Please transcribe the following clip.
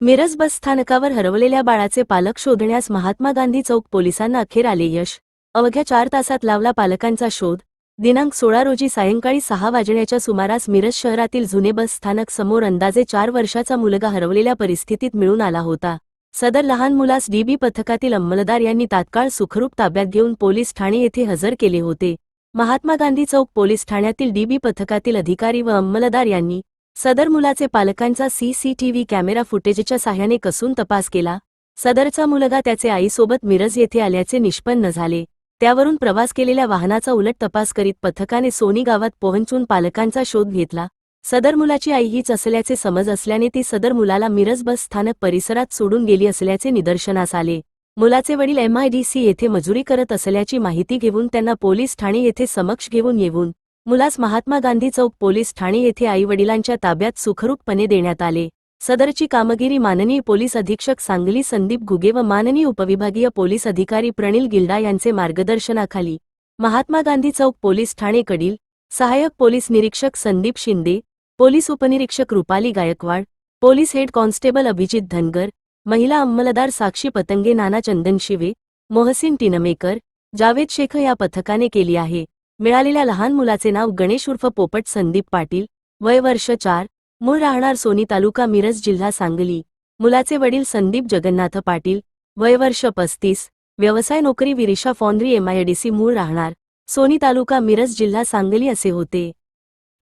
मिरज बस स्थानकावर हरवलेल्या बाळाचे पालक शोधण्यास महात्मा गांधी चौक पोलिसांना अखेर आले यश. अवघ्या चार तासात लावला पालकांचा शोध. दिनांक सोळा रोजी सायंकाळी सहा वाजण्याच्या सुमारास मिरज शहरातील जुने बस स्थानक समोर अंदाजे चार वर्षाचा मुलगा हरवलेल्या परिस्थितीत मिळून आला होता. सदर लहान मुलास डीबी पथकातील अंमलदार यांनी तात्काळ सुखरूप ताब्यात घेऊन पोलीस ठाणे येथे हजर केले होते. महात्मा गांधी चौक पोलीस ठाण्यातील डीबी पथकातील अधिकारी व अंमलदार यांनी सदर मुलाचे पालकांचा सीसीटीव्ही कॅमेरा फुटेजच्या साह्याने कसून तपास केला. सदरचा मुलगा त्याचे आईसोबत मिरज येथे आल्याचे निष्पन्न झाले. त्यावरून प्रवास केलेल्या वाहनाचा उलट तपास करीत पथकाने सोनी गावात पोहोचून पालकांचा शोध घेतला. सदर मुलाची आई हीच असल्याचे समज असल्याने ती सदर मुलाला मिरज बस स्थानक परिसरात सोडून गेली असल्याचे निदर्शनास आले. मुलाचे वडील एमआयडीसी येथे मजुरी करत असल्याची माहिती घेऊन त्यांना पोलीस ठाणे येथे समक्ष घेऊन येऊन मुलास महात्मा गांधी चौक पोलीस ठाणे येथे आईवडिलांच्या ताब्यात सुखरूपपणे देण्यात आले. सदरची कामगिरी माननीय पोलीस अधीक्षक सांगली संदीप घुगे व माननीय उपविभागीय पोलीस अधिकारी प्रणिल गिल्डा यांचे मार्गदर्शनाखाली महात्मा गांधी चौक पोलीस ठाणेकडील सहाय्यक पोलीस निरीक्षक संदीप शिंदे पोलीस उपनिरीक्षक Rupali Gaikwad police head constable Abhijit Dhangar महिला अंमलदार साक्षी पतंगे नाना चंदन शिवे मोहसिन टिनमेकर जावेद शेख या पथकाने केली आहे. मिळालेल्या लहान मुलाचे नाव गणेश उर्फ पोपट संदीप पाटील वय वर्ष चार. मूळ राहणार सोनी तालुका मिरज जिल्हा सांगली. मुलाचे वडील संदीप जगन्नाथ पाटील वय वर्ष पस्तीस. व्यवसाय नोकरी विरिशा फॉन्ड्री एमआयडीसी मूळ राहणार. सोनी तालुका मिरज जिल्हा सांगली असे होते.